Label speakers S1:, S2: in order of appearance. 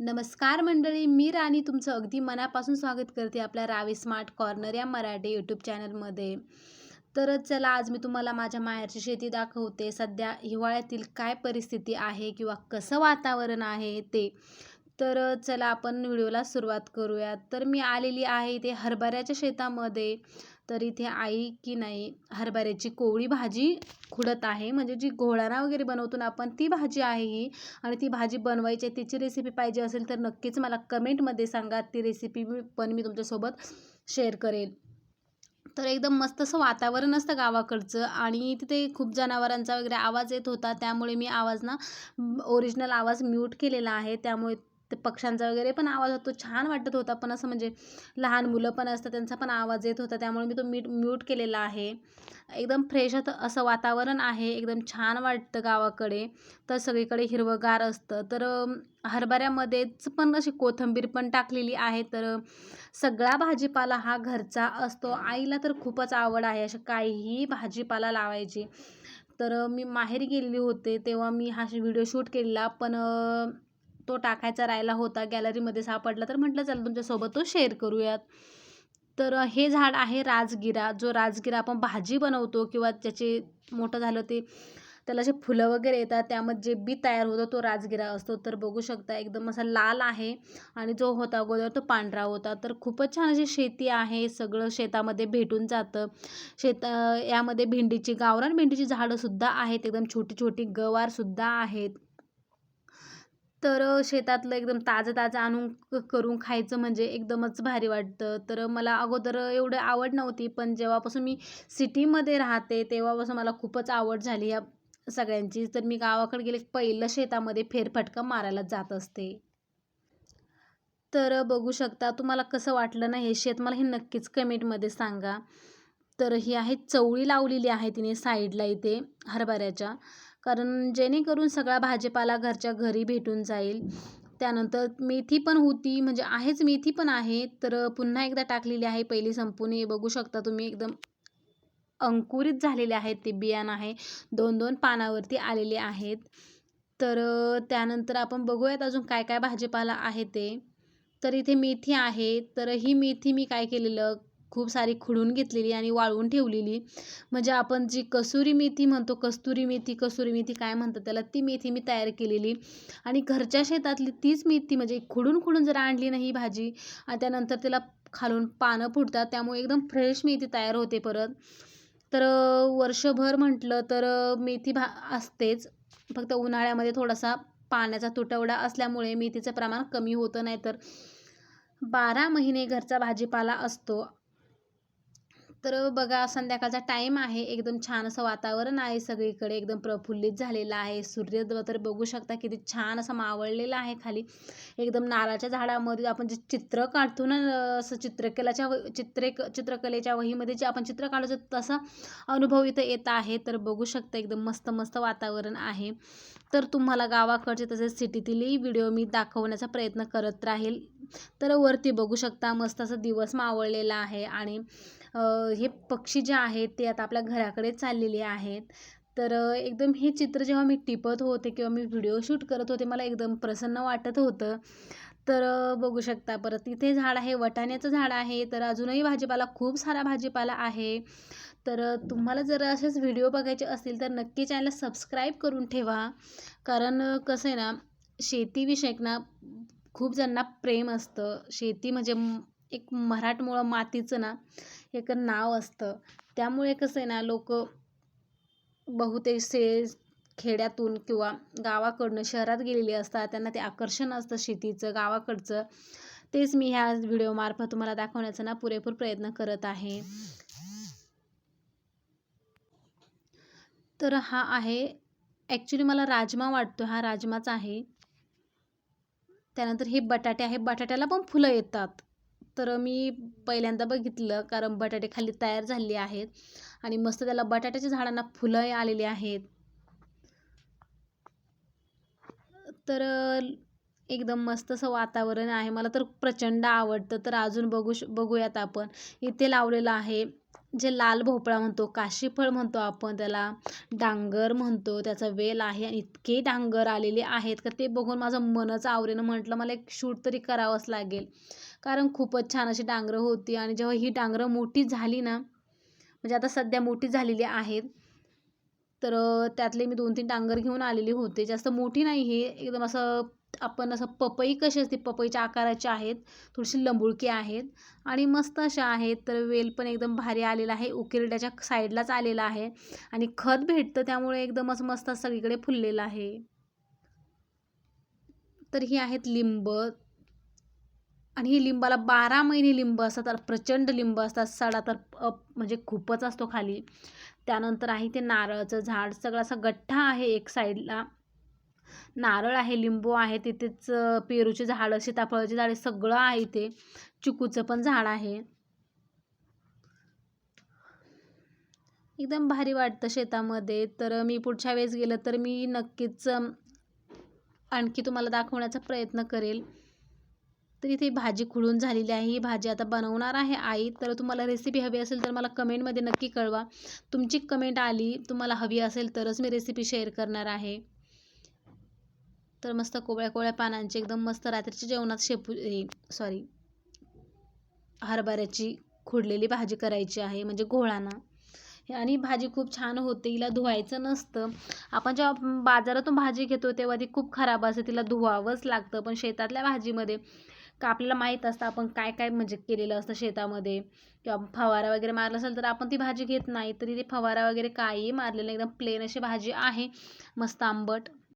S1: नमस्कार मंडळी मी राणी तुमचं अगदी मनापासून स्वागत करते आपल्या रावी स्मार्ट कॉर्नर या मराठी यूट्यूब चॅनलमध्ये तर चला आज मी तुम्हाला माझ्या माहेरची शेती दाखवते. सध्या हिवाळ्यातील काय परिस्थिती आहे किंवा कसं वातावरण आहे ते तर चला आपण व्हिडिओला सुरुवात करूयात तर मी आलेली आहे इथे हरभऱ्याच्या शेतामध्ये. तर इथे आई की नाही हरभऱ्याची कोवळी भाजी खुडत आहे. म्हणजे जी घोळाना वगैरे बनवतो ना आपण ती भाजी आहे ही. आणि ती भाजी बनवायची आहे तिची रेसिपी पाहिजे असेल तर नक्कीच मला कमेंटमध्ये सांगा. ती रेसिपी पण मी तुमच्यासोबत शेअर करेल तर एकदम मस्त असं वातावरण असतं गावाकडचं आणि तिथे खूप जनावरांचा वगैरे आवाज येत होता. त्यामुळे मी आवाज ना ओरिजिनल आवाज म्यूट केलेला आहे. त्यामुळे ते पक्ष्यांचा वगैरे पण आवाज होतो छान वाटत होता. पण असं म्हणजे लहान मुलं पण असतात त्यांचा पण आवाज येत होता. त्यामुळे मी तो मीट म्यूट केलेला आहे. एकदम फ्रेश असं वातावरण आहे. एकदम छान वाटतं गावाकडे. तर सगळीकडे हिरवंगार असतं. तर हरभऱ्यामध्येच पण अशी कोथिंबीर पण टाकलेली आहे. तर सगळा भाजीपाला हा घरचा असतो. आईला तर खूपच आवड आहे अशा काहीही भाजीपाला लावायची. तर मी माहेरी गेलेली होते तेव्हा मी हा व्हिडिओ शूट केलेला. पण तो टाकायचा राहिला होता गॅलरीमध्ये सापडला तर म्हटलं चला तुमच्यासोबत तो शेअर करूयात. तर हे झाड आहे राजगिरा जो राजगिरा आपण भाजी बनवतो किंवा त्याचे मोठं झालं ते त्याला जे फुलं वगैरे येतात त्यामध्ये जे बी तयार होतं तो राजगिरा असतो. तर बघू शकता एकदम असा लाल आहे आणि जो होता अगोदर तो पांढरा होता. तर खूपच छान अशी शेती आहे सगळं शेतामध्ये भेटून जातं. शेत यामध्ये भेंडीची गावरान भेंडीची झाडंसुद्धा आहेत एकदम छोटी छोटी गवारसुद्धा आहेत. तर शेतातलं एकदम ताजं ताजं आणून करून खायचं म्हणजे एकदमच भारी वाटतं. तर मला अगोदर एवढं आवड नव्हती पण जेव्हापासून मी सिटीमध्ये राहते तेव्हापासून मला खूपच आवड झाली या सगळ्यांची. तर मी गावाकडे गेले पहिलं शेतामध्ये फेरफटका मारायला जात असते. तर बघू शकता तुम्हाला कसं वाटलं ना हे शेत मला हे नक्कीच कमेंटमध्ये सांगा. तर ही आहे चवळी लावलेली आहे तिने साईडला इथे हरभऱ्याच्या. कारण जेणेकरून सगळा भाजीपाला घरच्या घरी भेटून जाईल. त्यानंतर मेथी पण होती म्हणजे आहेच मेथी पण आहे तर पुन्हा एकदा टाकलेली आहे पहिली संपून. बघू शकता तुम्ही एकदम अंकुरित झालेले आहेत ते बियाणं आहे. दोन दोन पानावरती आलेले आहेत. तर त्यानंतर आपण बघूयात अजून काय काय भाजीपाला आहे ते. तर इथे मेथी आहे तर ही मेथी मी काय केलेलं खूप सारी खुडून घेतलेली आणि वाळवून ठेवलेली. म्हणजे आपण जी कसुरी मेथी म्हणतो कस्तुरी मेथी कसुरी मेथी काय म्हणतात त्याला? ती मेथी मी तयार केलेली. आणि घरच्या शेतातली तीच मेथी म्हणजे खुडून खुडून जर आणली नाही भाजी आणि त्यानंतर त्याला खालून पानं फुटतात त्यामुळे एकदम फ्रेश मेथी तयार होते परत. तर वर्षभर म्हटलं तर मेथी भा असतेच. फक्त उन्हाळ्यामध्ये थोडासा पाण्याचा तुटवडा असल्यामुळे मेथीचं प्रमाण कमी होतं नाही तर बारा महिने घरचा भाजीपाला असतो. तर बघा संध्याकाळचा टाईम आहे. एकदम छान असं वातावरण आहे सगळीकडे. एकदम प्रफुल्लित झालेलं आहे. सूर्य तर बघू शकता किती छान असं मावळलेलं आहे खाली. एकदम नारळाच्या झाडामध्ये आपण जे चित्र काढतो ना असं चित्रकलेच्या चित्रे चित्रकलेच्या वहीमध्ये जे आपण चित्र काढतो तसा अनुभव इथं येत आहे. तर बघू शकता एकदम मस्त मस्त वातावरण आहे. तर तुम्हाला गावाकडचे तसेच सिटीतीलही व्हिडिओ मी दाखवण्याचा प्रयत्न करत राहील. तर वरती बघू शकता मस्त असं दिवस मावळलेला आहे आणि हे पक्षी जे आहेत ते आता आपल्या घराकडे चाललेले आहेत. तर एकदम हे चित्र जेव्हा मी टिपत होते किंवा मी व्हिडिओ शूट करत होते मला एकदम प्रसन्न वाटत होतं. तर बघू शकता परत इथे झाड आहे वटाण्याचं झाड आहे तर अजूनही भाजीपाला खूप सारा भाजीपाला आहे. तर तुम्हाला जर असेच व्हिडिओ बघायचे असतील तर नक्की चॅनल सबस्क्राईब करून ठेवा. कारण कसं आहे ना शेतीविषयक ना खूप जणांना प्रेम असतं शेती म्हणजे एक मराठमोळं मातीचं ना एक नाव असतं. त्यामुळे कसं आहे ना लोक बहुतेकसे खेड्यातून किंवा गावाकडनं शहरात गेलेली असतात त्यांना ते आकर्षण असतं शेतीचं गावाकडचं. तेच मी ह्या व्हिडिओमार्फत तुम्हाला दाखवण्याचा ना पुरेपूर प्रयत्न करत आहे. तर हा आहे ॲक्च्युली मला राजमा वाटतो हा राजमाच आहे. त्यानंतर हे बटाटे आहे. बटाट्याला पण फुलं येतात. तर मी पहिल्यांदा बघितलं कारण बटाटे खाली तयार झाले आहेत. आणि मस्त त्याला बटाट्याच्या झाडांना फुलं आलेली आहेत. तर एकदम मस्त असं वातावरण आहे. मला तर प्रचंड आवडतं. तर अजून बघू श बघूयात आपण. इथे लावलेलं आहे. जे लाल भोपळा म्हणतो काशीफळ म्हणतो आपण त्याला डांगर म्हणतो त्याचा वेल आहे आणि इतके डांगर आलेले आहेत का ते बघून माझं मनच आवरेनं म्हटलं मला एक शूट तरी करावंच लागेल. कारण खूपच छान अशी डांगरं होती आणि जेव्हा ही डांगरं मोठी झाली ना म्हणजे आता सध्या मोठी झालेली आहेत तर त्यातले मी दोन तीन डांगर घेऊन आलेली होते. जास्त मोठी नाही हे एकदम असं आपण असं पपई कशी असते पपईच्या आकाराचे आहेत थोडीशी लंबुळकी आहेत आणि मस्त अशा आहेत. तर वेल पण एकदम भारी आलेला आहे उकिरड्याच्या साईडलाच आलेला आहे आणि खत भेटतं त्यामुळे एकदमच मस्त सगळीकडे फुललेलं आहे. तर ही आहेत लिंब आणि ही लिंबाला बारा महिने लिंब असतात प्रचंड लिंब असतात. सडा तर म्हणजे खूपच असतो खाली. त्यानंतर आहे ते नारळाचं झाड सगळं असं गठ्ठा आहे एक साईडला. नारळ आहे लिंबू आहे तिथेच पेरूचे झाडं सीताफळाचे झाडे सगळं आहे इथे. चिकूचं पण झाड आहे. एकदम भारी वाटतं शेतामध्ये. तर मी पुढच्या वेळेस गेलं तर मी नक्कीच आणखी तुम्हाला दाखवण्याचा प्रयत्न करेल. तर इथे भाजी खुडून झालेली आहे. ही भाजी आता बनवणार आहे आई. तर तुम्हाला रेसिपी हवी असेल तर मला कमेंटमध्ये नक्की कळवा. तुमची कमेंट आली तुम्हाला हवी असेल तरच मी रेसिपी शेअर करणार आहे. तर मस्त कोवळ्या कोवळ्या पानांची एकदम मस्त रात्रीच्या जेवणात शेपू सॉरी हरभऱ्याची खुडलेली भाजी करायची आहे म्हणजे घोळाना. आणि भाजी खूप छान होते हिला धुवायचं नसतं. आपण जेव्हा बाजारातून भाजी घेतो तेव्हा ती खूप खराब असते तिला धुवावंच लागतं. पण शेतातल्या भाजीमध्ये का आपल्याला माहीत असतं आपण काय काय म्हणजे केलेलं असतं शेतामध्ये. किंवा फवारा वगैरे मारला असेल तर आपण ती भाजी घेत नाही तरी ती फवारा वगैरे काही मारलेलं एकदम प्लेन अशी भाजी आहे. मस्त आंबट.